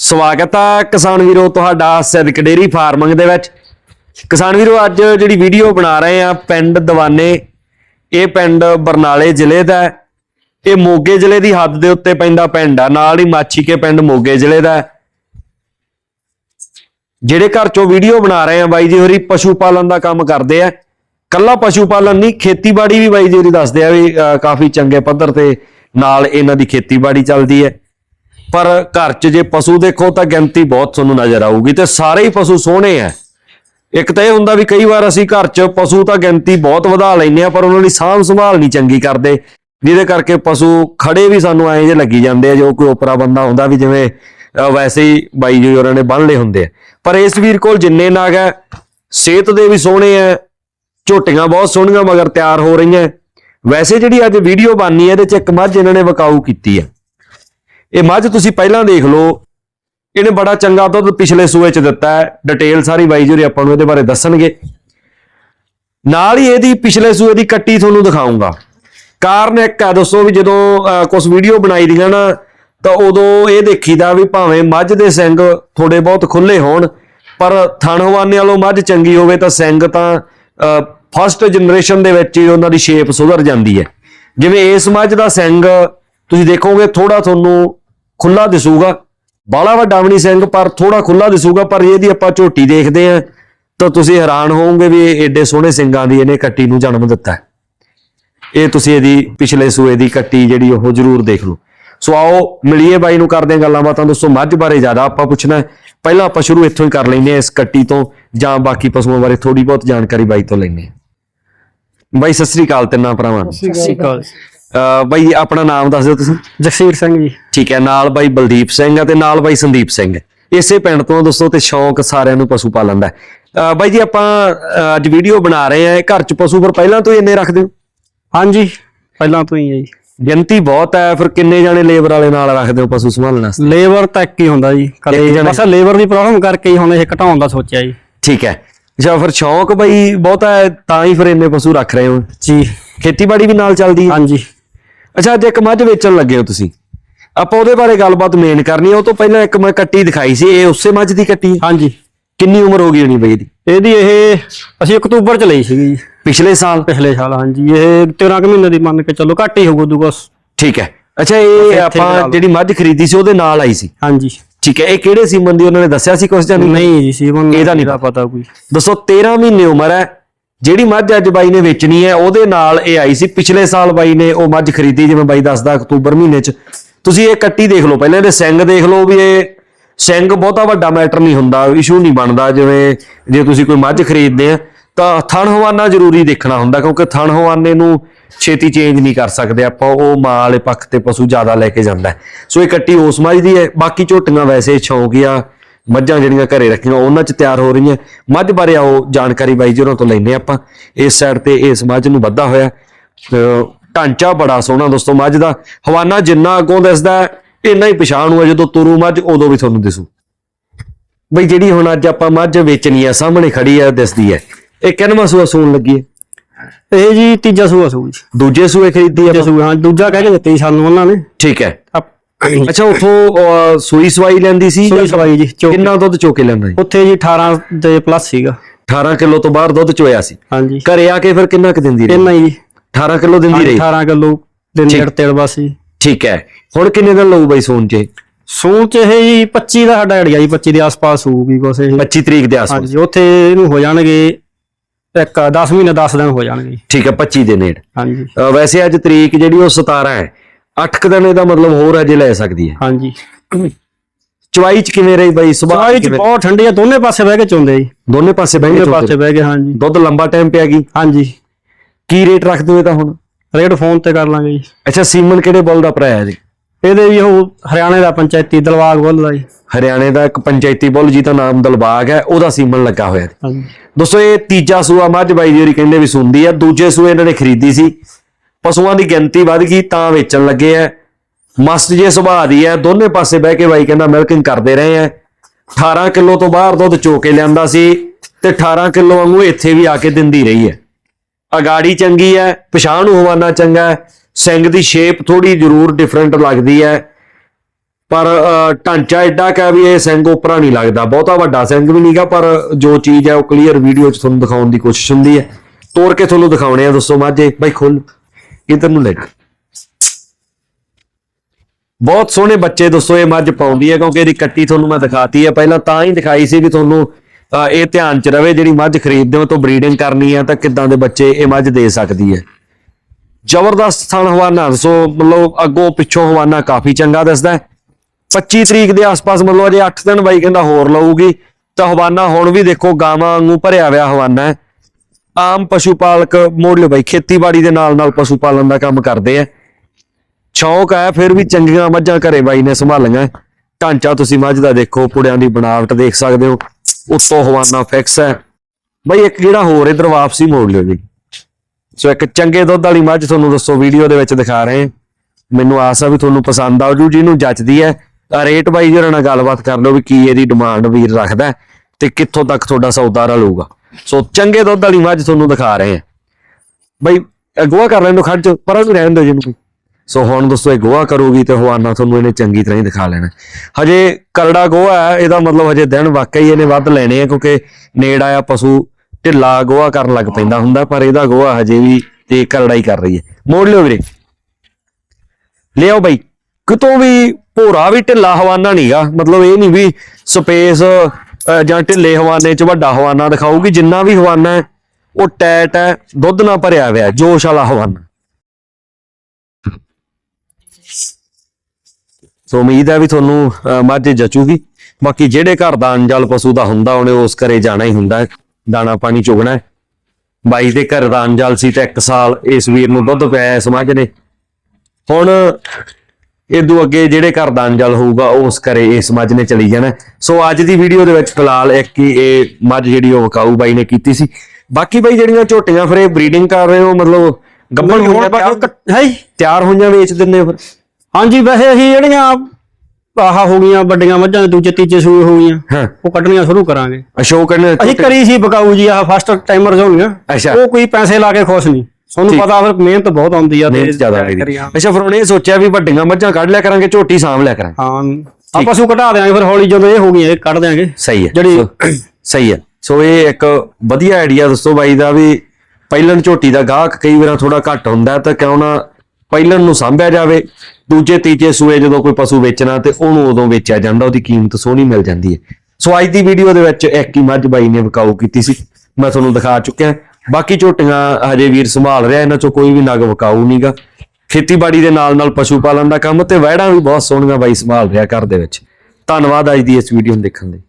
ਸਵਾਗਤ ਆ ਕਿਸਾਨ ਵੀਰੋ ਤੁਹਾਡਾ ਸਿੱਧਕ ਡੇਰੀ ਫਾਰਮਿੰਗ ਦੇ ਵਿੱਚ। ਕਿਸਾਨ ਵੀਰੋ, ਅੱਜ ਜਿਹੜੀ ਵੀਡੀਓ ਬਣਾ ਰਹੇ ਆ ਪਿੰਡ ਦਵਾਨੇ, ਇਹ ਪਿੰਡ ਬਰਨਾਲੇ ਜ਼ਿਲ੍ਹੇ ਦਾ ਇਹ ਮੋਗੇ ਜ਼ਿਲ੍ਹੇ ਦੀ ਹੱਦ ਦੇ ਉੱਤੇ ਪੈਂਦਾ ਪਿੰਡ ਆ, ਨਾਲ ਹੀ ਮਾਛੀਕੇ ਪਿੰਡ ਮੋਗੇ ਜ਼ਿਲ੍ਹੇ ਦਾ ਜਿਹੜੇ ਘਰ ਚੋਂ ਵੀਡੀਓ ਬਣਾ ਰਹੇ ਆ ਬਾਈ ਜੀ, ਹੋਰੀ ਪਸ਼ੂ ਪਾਲਣ ਦਾ ਕੰਮ ਕਰਦੇ ਆ। ਕੱਲਾ ਪਸ਼ੂ ਪਾਲਣ ਨਹੀਂ, ਖੇਤੀਬਾੜੀ ਵੀ ਬਾਈ ਜੀ ਹੋਰੀ ਦੱਸਦੇ ਆ ਵੀ ਕਾਫੀ ਚੰਗੇ ਪੱਧਰ ਤੇ ਨਾਲ ਇਹਨਾਂ ਦੀ ਖੇਤੀਬਾੜੀ ਚੱਲਦੀ ਹੈ। ਪਰ ਘਰ 'ਚ ਜੇ ਪਸ਼ੂ ਦੇਖੋ ਤਾਂ ਗਿਣਤੀ ਬਹੁਤ ਤੁਹਾਨੂੰ ਨਜ਼ਰ ਆਊਗੀ ਤੇ ਸਾਰੇ ਹੀ ਪਸ਼ੂ ਸੋਹਣੇ ਆ ਇੱਕ ਤਾਂ ਇਹ ਹੁੰਦਾ ਵੀ ਕਈ ਵਾਰ ਅਸੀਂ ਘਰ ਚ ਪਸ਼ੂ ਤਾਂ ਗਿਣਤੀ ਬਹੁਤ ਵਧਾ ਲੈਂਦੇ ਆ ਪਰ ਉਹਨਾਂ ਦੀ ਸਾਂਭ ਸੰਭਾਲ ਨਹੀਂ ਚੰਗੀ ਕਰਦੇ, ਜਿਹਦੇ ਕਰਕੇ ਪਸ਼ੂ ਖੜੇ ਵੀ ਸਾਨੂੰ ਐਂ ਜੇ ਲੱਗੀ ਜਾਂਦੇ ਆ, ਜੋ ਕੋਈ ਉਪਰਾ ਬੰਦਾ ਹੁੰਦਾ ਵੀ ਜਿਵੇਂ ਵੈਸੇ ਹੀ ਬਾਈ ਜੀ ਹੋਰਾਂ ਨੇ ਬੰਨ ਲਏ ਹੁੰਦੇ ਆ। ਪਰ ਇਸ ਵੀਰ ਕੋਲ ਜਿੰਨੇ ਨਾਗ ਹੈ ਸਿਹਤ ਦੇ ਵੀ ਸੋਹਣੇ ਆ ਝੋਟੀਆਂ ਬਹੁਤ ਸੋਹਣੀਆਂ ਮਗਰ ਤਿਆਰ ਹੋ ਰਹੀਆਂ ਵੈਸੇ ਜਿਹੜੀ ਅੱਜ ਵੀਡੀਓ ਬਣਨੀ ਹੈ ਇਹਦੇ ਚ ਇੱਕ ਮੱਝ ਇਹਨਾਂ ਨੇ ਵਕਾਊ ਕੀਤੀ ਹੈ ਇਹ ਮੱਝ ਤੁਸੀਂ ਪਹਿਲਾਂ ਦੇਖ ਲਓ, ਇਹਨੇ ਬੜਾ ਚੰਗਾ ਦੁੱਧ ਪਿਛਲੇ ਸੂਏ ਚ ਦਿੱਤਾ ਹੈ। ਡਿਟੇਲ ਸਾਰੀ ਬਾਈ ਜੀ ਆਪਾਂ ਨੂੰ ਇਹਦੇ ਬਾਰੇ ਦੱਸਣਗੇ। ਨਾਲ ਹੀ ਇਹਦੀ ਪਿਛਲੇ ਸੂਏ ਦੀ ਕੱਟੀ ਤੁਹਾਨੂੰ ਦਿਖਾਉਂਗਾ ਕਾਰਨ ਇੱਕ ਹੈ ਦੋਸਤੋ ਵੀ ਜਦੋਂ ਕੁਝ ਵੀਡੀਓ ਬਣਾਈ ਦੀਆਂ ਨਾ, ਤਾਂ ਉਦੋਂ ਇਹ ਦੇਖੀਦਾ ਵੀ ਭਾਵੇਂ ਮੱਝ ਦੇ ਸਿੰਘ ਥੋੜੇ ਬਹੁਤ ਖੁੱਲੇ ਹੋਣ, ਪਰ ਥਣਵਾਨੇ ਵਾਲੋਂ ਮੱਝ ਚੰਗੀ ਹੋਵੇ ਤਾਂ ਸਿੰਘ ਤਾਂ ਫਸਟ ਜਨਰੇਸ਼ਨ ਦੇ ਵਿੱਚ ਹੀ ਉਹਨਾਂ ਦੀ ਸ਼ੇਪ ਸੁਧਰ ਜਾਂਦੀ ਹੈ। ਜਿਵੇਂ ਇਸ ਮੱਝ ਦਾ ਸਿੰਘ ਤੁਸੀਂ ਦੇਖੋਗੇ ਥੋੜਾ ਤੁਹਾਨੂੰ ਖੁੱਲਾ ਦਿਸੂਗਾ। ਬਾਲਾ ਵੱਡਾ ਵੀ ਨਹੀਂ ਸਿੰਘ, ਪਰ ਥੋੜਾ ਖੁੱਲਾ ਦਿਸੂਗਾ, ਪਰ ਇਹਦੀ ਆਪਾਂ ਝੋਟੀ ਦੇਖਦੇ ਆ ਤਾਂ ਤੁਸੀਂ ਹੈਰਾਨ ਹੋਵੋਗੇ ਵੀ ਇਹ ਏਡੇ ਸੋਹਣੇ ਸਿੰਘਾਂ ਦੀ ਇਹਨੇ ਕੱਟੀ ਨੂੰ ਜਨਮ ਦਿੱਤਾ ਇਹ ਤੁਸੀਂ ਇਹਦੀ ਪਿਛਲੇ ਸੂਏ ਦੀ ਕੱਟੀ ਜਿਹੜੀ ਉਹ ਜ਼ਰੂਰ ਦੇਖ ਲਓ। ਸੋ ਆਓ, ਮਿਲੀਏ ਬਾਈ ਨੂੰ ਕਰਦੇ ਹਾਂ ਗੱਲਾਂ ਬਾਤਾਂ। ਦੋਸਤੋ, ਮੱਝ ਬਾਰੇ ਜ਼ਿਆਦਾ ਆਪਾਂ ਪੁੱਛਣਾ ਪਹਿਲਾਂ ਆਪਾਂ ਸ਼ੁਰੂ ਇੱਥੋਂ ਹੀ ਕਰ ਲੈਂਦੇ ਹਾਂ ਇਸ ਕੱਟੀ ਤੋਂ, ਜਾਂ ਬਾਕੀ ਪਸ਼ੂਆਂ ਬਾਰੇ ਥੋੜੀ ਬਹੁਤ ਜਾਣਕਾਰੀ ਬਾਈ ਤੋਂ ਲੈਂਦੇ ਹਾਂ। ਬਾਈ, ਸਤਿ ਸ੍ਰੀ ਅਕਾਲ ਤਿੰਨਾਂ ਭਰਾਵਾਂ ਨੂੰ। ਸਤਿ ਸ਼੍ਰੀ ਅਕਾਲ। ਅਹ ਬਾਈ ਆਪਣਾ ਨਾਮ ਦੱਸ ਦਿਓ ਤੁਸੀਂ। ਜਗਸੀਰ ਸਿੰਘ ਜੀ। ਠੀਕ ਹੈ ਨਾਲ ਬਾਈ ਬਲਦੀਪ ਸਿੰਘ ਆ ਤੇ ਨਾਲ ਬਾਈ ਸੰਦੀਪ ਸਿੰਘ ਇਸੇ ਪਿੰਡ ਤੋਂ ਆ ਦੋਸਤੋ ਤੇ ਸ਼ੌਂਕ ਸਾਰਿਆਂ ਨੂੰ ਪਸ਼ੂ ਪਾਲਣ ਦਾ ਹੈ। ਅਹ ਬਾਈ ਜੀ ਆਪਾਂ ਅਹ ਅੱਜ ਵੀਡੀਓ ਬਣਾ ਰਹੇ ਆ ਇਹ ਘਰ ਚ ਪਸ਼ੂ ਫਿਰ ਪਹਿਲਾਂ ਤੋਂ ਹੀ ਇੰਨੇ ਰੱਖਦੇ ਹੋ? ਹਾਂਜੀ ਪਹਿਲਾਂ ਤੋਂ ਹੀ ਹੈ ਜੀ। ਗਿਣਤੀ ਬਹੁਤ ਹੈ ਫਿਰ ਕਿੰਨੇ ਜਾਣੇ ਲੇਬਰ ਵਾਲੇ ਨਾਲ ਰੱਖਦੇ ਹੋ ਪਸ਼ੂ ਸੰਭਾਲਣ ਵਾਸਤੇ? ਲੇਬਰ ਤਾਂ ਇੱਕ ਹੀ ਹੁੰਦਾ ਜੀ ਇੱਕ ਕਦੇ ਜਣਾ। ਬਸ ਲੇਬਰ ਦੀ ਪ੍ਰੋਬਲਮ ਕਰਕੇ ਹੀ ਹੁਣ ਇਹ ਘਟਾਉਣ ਦਾ ਸੋਚਿਆ ਜੀ। ਠੀਕ ਹੈ। ਅੱਛਾ ਫਿਰ ਸ਼ੌਂਕ ਬਾਈ ਬਹੁਤਾ ਹੈ ਤਾਂ ਹੀ ਫਿਰ ਇੰਨੇ ਪਸ਼ੂ ਰੱਖ ਰਹੇ ਹੋ। ਜੀ। ਖੇਤੀਬਾੜੀ ਵੀ ਨਾਲ ਚੱਲਦੀ ਹੈ? ਹਾਂਜੀ। ਅੱਛਾ ਅੱਜ ਇੱਕ ਮੱਝ ਵੇਚਣ ਲੱਗੇ ਹੋ ਤੁਸੀਂ। ਆਪਾਂ ਉਹਦੇ ਬਾਰੇ ਗੱਲਬਾਤ ਮੇਨ ਕਰਨੀ ਉਹ ਤੋਂ ਪਹਿਲਾਂ ਇੱਕ ਮੈਂ ਕੱਟੀ ਦਿਖਾਈ ਸੀ। ਇਹ ਉਸੇ ਮੱਝ ਦੀ ਕੱਟੀ? ਹੈ ਹਾਂਜੀ। ਕਿੰਨੀ ਉਮਰ ਹੋ ਗਈ ਹੋਣੀ ਬਈ ਇਹਦੀ? ਇਹਦੀ ਇਹ ਅਸੀਂ ਅਕਤੂਬਰ ਚ ਲਈ ਸੀਗੀ ਜੀ। ਪਿਛਲੇ ਸਾਲ? ਪਿਛਲੇ ਸਾਲ ਹਾਂਜੀ। ਇਹ 13 ਕੁ ਮਹੀਨੇ ਦੀ ਮੰਨ ਕੇ ਚੱਲੋ ਘੱਟ ਹੀ ਹੋਊਗਾ ਦੂਗਾ ਠੀਕ ਹੈ। ਅੱਛਾ ਇਹ ਆਪਾਂ ਲਓ। ਜਿਹੜੀ ਮੱਝ ਖਰੀਦੀ ਸੀ ਉਹਦੇ ਨਾਲ ਆਈ ਸੀ? ਹਾਂਜੀ। ਠੀਕ ਹੈ। ਇਹ ਕਿਹੜੇ ਸੀਮਨ ਦੀ? ਉਹਨਾਂ ਨੇ ਦੱਸਿਆ ਸੀ ਕੁਝ ਜਾਂ ਨਹੀਂ? ਨਹੀਂ ਜੀ ਸੀਮਨ ਇਹਦਾ ਨਹੀਂ ਪਤਾ ਕੋਈ। ਦੱਸੋ 13 ਮਹੀਨੇ ਉਮਰ ਹੈ। ਜਿਹੜੀ ਮੱਝ ਅੱਜ ਬਾਈ ਨੇ ਵੇਚਣੀ ਹੈ, ਉਹਦੇ ਨਾਲ ਇਹ ਆਈ ਸੀ। ਪਿਛਲੇ ਸਾਲ ਬਾਈ ਨੇ ਉਹ ਮੱਝ ਖਰੀਦੀ, ਜਿਵੇਂ ਬਾਈ ਦੱਸਦਾ ਅਕਤੂਬਰ ਮਹੀਨੇ 'ਚ। ਤੁਸੀਂ ਇਹ ਕੱਟੀ ਦੇਖ ਲਓ, ਪਹਿਲਾਂ ਇਹਦੇ ਸਿੰਗ ਦੇਖ ਲਓ ਵੀ ਇਹ ਸਿੰਗ ਬਹੁਤਾ ਵੱਡਾ ਮੈਟਰ ਨਹੀਂ ਹੁੰਦਾ ਇਸ਼ੂ ਨਹੀਂ ਬਣਦਾ। ਜਿਵੇਂ ਜੇ ਤੁਸੀਂ ਕੋਈ ਮੱਝ ਖਰੀਦਦੇ ਆ, ਤਾਂ ਥਣ ਹਵਾਨਾ ਜ਼ਰੂਰੀ ਦੇਖਣਾ ਹੁੰਦਾ, ਕਿਉਂਕਿ ਥਣ ਹਵਾਨੇ ਨੂੰ ਛੇਤੀ ਚੇਂਜ ਨਹੀਂ ਕਰ ਸਕਦੇ ਆਪਾਂ, ਉਹ ਮਾਂ ਵਾਲੇ ਪੱਖ ਤੇ ਪਸ਼ੂ ਜ਼ਿਆਦਾ ਲੈ ਕੇ ਜਾਂਦਾ। ਸੋ ਇਹ ਕੱਟੀ ਉਸ ਮੱਝ ਦੀ ਹੈ, ਬਾਕੀ ਝੋਟੀਆਂ ਵੈਸੇ ਸ਼ੌਂਕ ਆ। ਮੱਝਾਂ ਜਿਹੜੀਆਂ ਘਰੇ ਰੱਖੀਆਂ ਉਹਨਾਂ 'ਚ ਤਿਆਰ ਹੋ ਰਹੀਆਂ। ਮੱਝ ਬਾਰੇ ਆਓ ਜਾਣਕਾਰੀ ਬਾਈ ਜੀ ਹੋਰਾਂ ਤੋਂ ਲੈਨੇ ਆਪਾਂ। ਇਸ ਸਾਈਡ ਤੇ ਇਸ ਮੱਝ ਨੂੰ ਵੱਧਾ ਹੋਇਆ। ਢਾਂਚਾ ਬੜਾ ਸੋਹਣਾ ਦੋਸਤੋ ਮੱਝ ਦਾ। ਹਵਾਨਾ ਜਿੰਨਾ ਅੱਗੋਂ ਦਿਸਦਾ ਇੰਨਾ ਹੀ ਪਛਾਣ ਹੋਇਆ ਜਦੋਂ ਤੁਰੂ ਮੱਝ ਉਦੋਂ ਵੀ ਤੁਹਾਨੂੰ ਦਿਸੂ। ਬਈ ਜਿਹੜੀ ਹੁਣ ਅੱਜ ਆਪਾਂ ਮੱਝ ਵੇਚਣੀ ਆ ਸਾਹਮਣੇ ਖੜੀ ਆ ਦਿਸਦੀ ਹੈ ਇਹ ਕਿੰਨਵਾਂ ਸੂਆ ਸੂਣ ਲੱਗੀ ਹੈ? ਇਹ ਜੀ ਤੀਜਾ ਸੂਆ ਸੂ ਜੀ। ਦੂਜੇ ਸੂਏ ਖਰੀਦੀ ਹਾਂ ਦੂਜਾ ਕਹਿ ਕੇ ਦਿੱਤੇ ਸਾਨੂੰ ਉਹਨਾਂ ਨੇ। ਠੀਕ ਹੈ। ਅੱਛਾ ਉਥੋਂ ਸੂਈ ਸਵਾਈ ਲੈਂਦੀ ਸੀ ਸੂਈ ਸਵਾਈ ਜੀ ਚੌਕ। ਕਿੰਨਾ ਦੁੱਧ ਚੋਕੇ ਲੈਂਦਾ ਜੀ? ਉੱਥੇ ਜੀ 18 ਦੇ ਪਲੱਸ ਸੀਗਾ। 18 ਕਿਲੋ ਤੋਂ ਬਾਹਰ ਦੁੱਧ ਚੋਇਆ ਸੀ। ਹਾਂਜੀ। ਘਰੇ ਆ ਕੇ ਫਿਰ ਕਿੰਨਾ ਕੁ ਦਿੰਦੀ ਰਹੀ? ਇੰਨਾ ਹੀ ਜੀ। 18 ਕਿਲੋ ਦਿੰਦੀ ਰਹੀ? 18 ਕਿਲੋ ਦਿਨ। ਡੇਢ ਤੇੜ ਬਸ ਜੀ। ਠੀਕ ਹੈ। ਹੁਣ ਕਿੰਨੇ ਦਿਨ ਲਊ ਬਈ ਸੂਣ ਚ ਇਹ? ਜੀ 25 ਦਾ ਸਾਡਾ ਅੜਿਆ ਜੀ 25 ਦੇ ਆਸ-ਪਾਸ ਹੋਊਗੀ ਕੁਛ ਇਹ। 25 ਤਰੀਕ ਦੇ ਆਸ-ਪਾਸ। ਹਾਂਜੀ ਉੱਥੇ ਇਹਨੂੰ ਹੋ ਜਾਣਗੇ ਇੱਕ 10 ਮਹੀਨੇ 10 ਦਿਨ ਹੋ ਜਾਣਗੇ। ਠੀਕ ਹੈ 25 ਦੇ ਨੇੜ। ਹਾਂਜੀ। ਵੈਸੇ ਅੱਜ ਤਰੀਕ ਜਿਹੜੀ ਉਹ 17 ਹੈ। 8 ਦਿਨ ਇਹਦਾ ਮਤਲਬ ਹੋਰ ਅਜੇ ਲੈ ਸਕਦੀ ਹੈ। ਹਾਂਜੀ। ਚਵਾਈ ਚ ਕਿਵੇਂ ਰਹੀ ਬਈ? ਸੁਭਾਅ ਚ ਕਿਵੇਂ? ਬਹੁਤ ਠੰਡੀ ਆ ਦੋਨੇ ਪਾਸੇ ਬਹਿ ਕੇ ਚੋਂਦੇ ਜੀ। ਦੋਨੇ ਪਾਸੇ ਬਹਿ ਦੋਨੇ ਪਾਸੇ। ਬਹਿ ਕੇ ਹਾਂਜੀ। ਦੁੱਧ ਲੰਬਾ ਟਾਈਮ ਪਿਆ ਗਈ ਹਾਂਜੀ। ਕੀ ਰੇਟ ਰੱਖ ਦੋ ਇਹਦਾ ਹੁਣ? ਰੇਟ ਫੋਨ ਤੇ ਕਰ ਲਾਂਗੇ ਜੀ। ਅੱਛਾ ਸੀਮਨ ਕਿਹੜੇ ਬੁੱਲ ਦਾ ਭਰਾਇਆ ਜੀ? ਇਹਦੇ ਜੀ ਉਹ ਹਰਿਆਣੇ ਦਾ ਪੰਚਾਇਤੀ ਦਲਵਾਗ ਬੋਲ ਦਾ ਜੀ। ਹਰਿਆਣੇ ਦਾ ਇੱਕ ਪੰਚਾਇਤੀ ਬੁੱਲ ਜੀ ਦਾ ਨਾਮ ਦਲਬਾਗ ਹੈ ਉਹਦਾ ਸੀਮਨ ਲੱਗਾ ਹੋਇਆ ਜੀ। ਹਾਂਜੀ। ਦੋਸਤੋ ਇਹ ਤੀਜਾ ਸੂਆ ਮੱਝ ਬਾਈ ਜੀ ਹੋਰੀ ਕਹਿੰਦੇ ਵੀ ਸੁੰਦੀ ਆ ਦੂਜੇ ਸੂਏ ਇਹਨਾਂ ਨੇ ਖਰੀਦੀ ਸੀ। ਪਸ਼ੂਆਂ ਦੀ ਗਿਣਤੀ ਵੱਧ ਗਈ ਤਾਂ ਵੇਚਣ ਲੱਗੇ ਆ ਮਸਤ ਜੇ ਸੁਭਾਅ ਦੀ ਹੈ ਦੋਨੇ ਪਾਸੇ ਬਹਿ ਕੇ ਬਾਈ ਕਹਿੰਦਾ ਮਿਲਕਿੰਗ ਕਰਦੇ ਰਹੇ ਆ 18 ਕਿਲੋ ਤੋਂ ਬਾਹਰ ਦੁੱਧ ਚੋ ਕੇ ਲਿਆਂਦਾ ਸੀ ਤੇ 18 ਕਿਲੋ ਵਾਂਗੂ ਇੱਥੇ ਵੀ ਆ ਕੇ ਦਿੰਦੀ ਰਹੀ ਹੈ ਅਗਾੜੀ ਚੰਗੀ ਹੈ ਪਛਾਣ ਹਵਾਨਾ ਚੰਗਾ ਸਿੰਘ ਦੀ ਸ਼ੇਪ ਥੋੜੀ ਜ਼ਰੂਰ ਡਿਫਰੈਂਟ ਲੱਗਦੀ ਹੈ ਪਰ ਢਾਂਚਾ ਐਡਾ ਕਾ ਵੀ ਇਹ ਸਿੰਘ ਉਪਰਾ ਨਹੀਂ ਲੱਗਦਾ। ਬਹੁਤਾ ਵੱਡਾ ਸਿੰਘ ਵੀ ਨਹੀਂਗਾ ਪਰ ਜੋ ਚੀਜ਼ ਹੈ ਉਹ ਕਲੀਅਰ ਵੀਡੀਓ 'ਚ ਤੁਹਾਨੂੰ ਦਿਖਾਉਣ ਦੀ ਕੋਸ਼ਿਸ਼ ਹੁੰਦੀ ਹੈ ਤੋੜ ਕੇ ਤੁਹਾਨੂੰ ਦਿਖਾਉਣੇ ਆ ਦੋਸਤੋ ਮਾਝੇ। ਬਾਈ ਖੋਲ ਇਧਰ ਨੂੰ ਲੈ ਬਹੁਤ ਸੋਹਣੇ ਬੱਚੇ ਦੋਸਤੋ, ਇਹ ਮੱਝ ਪਾਉਂਦੀ ਹੈ, ਕਿਉਂਕਿ ਇਹਦੀ ਕੱਟੀ ਤੁਹਾਨੂੰ ਮੈਂ ਦਿਖਾਤੀ ਹੈ। ਪਹਿਲਾਂ ਤਾਂ ਹੀ ਦਿਖਾਈ ਸੀ ਵੀ ਤੁਹਾਨੂੰ ਇਹ ਧਿਆਨ 'ਚ ਰਵੇ, ਜਿਹੜੀ ਮੱਝ ਖਰੀਦਦੇ ਹੋ ਤੋਂ ਬਰੀਡਿੰਗ ਕਰਨੀ ਹੈ, ਤਾਂ ਕਿੱਦਾਂ ਦੇ ਬੱਚੇ ਇਹ ਮੱਝ ਦੇ ਸਕਦੀ ਹੈ। ਜ਼ਬਰਦਸਤ ਥਣ ਹਵਾਨਾ ਸੋ ਮਤਲਬ ਅੱਗੋਂ ਪਿੱਛੋਂ ਹਵਾਨਾ ਕਾਫੀ ਚੰਗਾ ਦੱਸਦਾ ਹੈ। 25 ਤਰੀਕ ਦੇ ਆਸ-ਪਾਸ, ਮਤਲਬ ਅਜੇ 8 ਦਿਨ ਬਾਈ ਕਹਿੰਦਾ ਹੋਰ ਲਊਗੀ, ਤਾਂ ਹਵਾਨਾ ਹੁਣ ਵੀ ਦੇਖੋ, ਗਾਵਾਂ ਵਾਂਗੂ ਭਰਿਆ ਹੋਇਆ ਹਵਾਨਾ ਹੈ। ਆਮ ਪਸ਼ੂ ਪਾਲਕ ਮੋੜ ਲਿਓ ਬਾਈ, ਖੇਤੀਬਾੜੀ ਦੇ ਨਾਲ ਨਾਲ ਪਸ਼ੂ ਪਾਲਣ ਦਾ ਕੰਮ ਕਰਦੇ ਆ। ਸ਼ੌਂਕ ਹੈ ਫਿਰ ਵੀ ਚੰਗੀਆਂ ਮੱਝਾਂ ਘਰੇ ਬਾਈ ਨੇ ਸੰਭਾਲੀਆਂ। ਢਾਂਚਾ ਤੁਸੀਂ ਮੱਝ ਦਾ ਦੇਖੋ, ਪੁੜਿਆਂ ਦੀ ਬਣਾਵਟ ਦੇਖ ਸਕਦੇ ਹੋ। ਉੱਤੋਂ ਹਵਾਨਾ ਫਿਕਸ ਹੈ ਬਾਈ, ਇੱਕ ਜਿਹੜਾ ਹੋਰ ਇਧਰ ਵਾਪਸੀ ਮੋੜ ਲਿਓ ਜੀ। ਸੋ ਇੱਕ ਚੰਗੇ ਦੁੱਧ ਵਾਲੀ ਮੱਝ ਤੁਹਾਨੂੰ ਦੱਸੋ, ਵੀਡੀਓ ਦੇ ਵਿੱਚ ਦਿਖਾ ਰਹੇ ਮੈਨੂੰ ਆਸ ਆ ਵੀ ਤੁਹਾਨੂੰ ਪਸੰਦ ਆਉ ਜੂ ਜਿਹਨੂੰ ਜੱਚਦੀ ਹੈ। ਰੇਟ ਬਾਈ ਜਰਾਂ ਨਾਲ ਗੱਲਬਾਤ ਕਰ ਲਓ ਵੀ ਕੀ ਇਹਦੀ ਡਿਮਾਂਡ ਵੀਰ ਰੱਖਦਾ। ਤੇ ਕਿੱਥੋਂ ਤੱਕ ਤੁਹਾਡਾ ਸੌਦਾ ਰਲੂਗਾ ਸੋ ਚੰਗੇ ਦੁੱਧ ਵਾਲੀ ਮੱਝ ਤੁਹਾਨੂੰ ਦਿਖਾ ਰਹੇ ਹਾਂ। ਬਈ ਅਗਵਾ ਕਰ ਲੈਣ ਨੂੰ ਖੜ ਚ ਪਰਾਂ ਨੂੰ ਰਹਿਣ ਦਿਓ ਜਿਹਨੂੰ ਕੋਈ। ਸੋ ਹੁਣ ਦੋਸਤੋ, ਇਹ ਗੋਆ ਕਰੂਗੀ ਤੇ ਹਵਾਨਾ ਤੁਹਾਨੂੰ ਇਹਨੇ ਚੰਗੀ ਤਰ੍ਹਾਂ ਹੀ ਦਿਖਾ ਲੈਣਾ। ਹਜੇ ਕਰੜਾ ਗੋਆ ਹੈ, ਇਹਦਾ ਮਤਲਬ ਹਜੇ ਦਿਨ ਵਾਕਈ ਇਹਨੇ ਵੱਧ ਲੈਣੇ ਆ, ਕਿਉਂਕਿ ਨੇੜ ਆਇਆ ਪਸ਼ੂ ਢਿੱਲਾ ਗੋਆ ਕਰਨ ਲੱਗ ਪੈਂਦਾ ਹੁੰਦਾ, ਪਰ ਇਹਦਾ ਗੋਆ ਹਜੇ ਵੀ ਤੇ ਕਰੜਾ ਹੀ ਕਰ ਰਹੀ ਹੈ। ਮੋੜ ਲਿਓ ਵੀਰੇ। ਲਿਆਓ ਬਈ। ਕਿਤੋਂ ਵੀ ਭੋਰਾ ਵੀ ਢਿੱਲਾ ਹਵਾਨਾ ਨਹੀਂਗਾ ਮਤਲਬ ਇਹ ਨਹੀਂ ਵੀ ਸਪੇਸ ਜਾਂ ਢਿੱਲੇ ਹਵਾਨੇ ਚ ਵੱਡਾ ਹਵਾਨਾ ਦਿਖਾਊਗੀ ਜਿੰਨਾ ਵੀ ਹਵਾਨਾ ਹੈ ਉਹ ਟੈਟ ਹੈ ਦੁੱਧ ਨਾਲ ਭਰਿਆ ਹੋਇਆ ਜੋਸ਼ ਵਾਲਾ ਹਵਾਨਾ। ਸੋ ਉਮੀਦ ਹੈ ਵੀ ਤੁਹਾਨੂੰ ਅਹ, ਮੱਝ ਜਚੂਗੀ। ਬਾਕੀ ਜਿਹੜੇ ਘਰ ਦਾ ਅੰਜਲ ਪਸ਼ੂ ਦਾ ਹੁੰਦਾ ਉਹਨੇ ਉਸ ਘਰੇ ਜਾਣਾ ਹੀ ਹੁੰਦਾ ਦਾਣਾ ਪਾਣੀ ਚੁਗਣਾ ਹੈ। ਬਾਈ ਦੇ ਘਰ ਦਾ ਅੰਜਲ ਸੀ ਤੇ 1 ਸਾਲ ਇਸ ਵੀਰ ਨੂੰ ਦੁੱਧ ਪਿਆਇਆ ਇਸ ਮੱਝ ਨੇ। ਹੁਣ ਇਦੋਂ ਅੱਗੇ ਜਿਹੜੇ ਘਰ ਦਾ ਅੰਜਲ ਹੋਊਗਾ ਉਸ ਘਰੇ ਇਸ ਮੱਝ ਨੇ ਚਲੀ ਜਾਣਾ। ਸੋ ਅੱਜ ਦੀ ਵੀਡੀਓ ਦੇ ਵਿੱਚ ਫਿਲਹਾਲ ਇੱਕ ਹੀ ਇਹ ਮੱਝ ਜਿਹੜੀ ਉਹ ਵਕਾਊ ਬਾਈ ਨੇ ਕੀਤੀ ਸੀ। ਬਾਕੀ ਬਾਈ ਜਿਹੜੀਆਂ ਝੋਟੀਆਂ ਫਿਰ ਇਹ ਬਰੀਡਿੰਗ ਕਰ ਰਹੇ ਹੋ ਮਤਲਬ ਗੱਭਣ ਹੋਈਆਂ ਹੈ? ਤਿਆਰ ਹੋਈਆਂ ਵੇਚ ਦਿੰਦੇ ਹੋ ਫਿਰ? ਹਾਂਜੀ ਵੈਸੇ ਅਸੀਂ ਜਿਹੜੀਆਂ ਆਹ ਹੋ ਗਈਆਂ ਵੱਡੀਆਂ ਮੱਝਾਂ ਦੂਜੇ ਤੀਜੇ ਸੂਏ ਹੋ ਗਈਆਂ ਉਹ ਕੱਢਣੀਆਂ ਸ਼ੁਰੂ ਕਰਾਂਗੇ। ਅਸ਼ੋਕ ਨੇ ਅਸੀਂ ਕਰੀ ਸੀ ਬਕਾਊ ਜੀ ਆਹ ਫਸਟ ਟਾਈਮਰਸ ਹੋ ਗਈਆਂ ਅੱਛਾ। ਉਹ ਕੋਈ ਪੈਸੇ ਲਾ ਕੇ ਖੁਸ਼ ਨਹੀਂ। ਤੁਹਾਨੂੰ। ਪਤਾ ਫਿਰ ਮਿਹਨਤ ਬਹੁਤ ਆਉਂਦੀ ਆ ਤੇ ਮਿਹਨਤ ਜ਼ਿਆਦਾ ਲੱਗਦੀ। ਅੱਛਾ ਫਿਰ ਹੁਣ ਇਹ ਸੋਚਿਆ ਵੀ ਵੱਡੀਆਂ ਮੱਝਾਂ ਕੱਢ ਲਿਆ ਕਰਾਂਗੇ ਝੋਟੀ ਸਾਂਭ ਲਿਆ ਕਰਾਂਗੇ। ਹਾਂ ਆ ਪਸ਼ੂ ਘਟਾ ਦਿਆਂਗੇ ਫਿਰ ਹੌਲੀ ਜਦੋਂ ਇਹ ਹੋ ਗਈਆਂ ਇਹ ਕੱਢ ਦਿਆਂਗੇ। ਸਹੀ ਹੈ। ਜਿਹੜੀ- ਸੋ- ਸਹੀ ਹੈ। ਸੋ ਇਹ ਇੱਕ ਵਧੀਆ ਆਈਡੀਆ ਦੋਸਤੋ ਬਾਈ ਦਾ ਵੀ ਪਹਿਲਣ ਝੋਟੀ ਦਾ ਗਾਹਕ ਕਈ ਵਾਰ ਥੋੜਾ ਘੱਟ ਹੁੰਦਾ ਤਾਂ ਕਿਉਂ ਨਾ ਪਹਿਲਣ ਨੂੰ ਸਾਂਭਿਆ ਜਾਵੇ। ਦੂਜੇ ਤੀਜੇ ਸੂਏ ਜਦੋਂ ਕੋਈ ਪਸ਼ੂ ਵੇਚਣਾ ਤੇ ਉਹਨੂੰ ਉਦੋਂ ਵੇਚਿਆ ਜਾਂਦਾ ਉਹਦੀ ਕੀਮਤ ਸੋਹਣੀ ਮਿਲ ਜਾਂਦੀ ਹੈ। ਸੋ ਅੱਜ ਦੀ ਵੀਡੀਓ ਦੇ ਵਿੱਚ ਇੱਕ ਹੀ ਮੱਝ ਬਾਈ ਨੇ ਵਿਕਾਊ ਕੀਤੀ ਸੀ। ਮੈਂ ਤੁਹਾਨੂੰ ਦਿਖਾ ਚੁੱਕਿਆ। ਬਾਕੀ ਝੋਟੀਆਂ ਹਜੇ ਵੀਰ ਸੰਭਾਲ ਰਿਹਾ, ਇਹਨਾਂ ਚੋਂ ਕੋਈ ਵੀ ਨਗ ਵਿਕਾਊ ਨਹੀਂਗਾ ਖੇਤੀਬਾੜੀ ਦੇ ਨਾਲ ਨਾਲ ਪਸ਼ੂ ਪਾਲਣ ਦਾ ਕੰਮ ਤੇ ਵਹਿੜਾਂ ਵੀ ਬਹੁਤ ਸੋਹਣੀਆਂ ਬਾਈ ਸੰਭਾਲ ਰਿਹਾ ਘਰ ਦੇ ਵਿੱਚ। ਧੰਨਵਾਦ ਅੱਜ ਦੀ ਇਸ ਵੀਡੀਓ ਨੂੰ ਦੇਖਣ ਲਈ।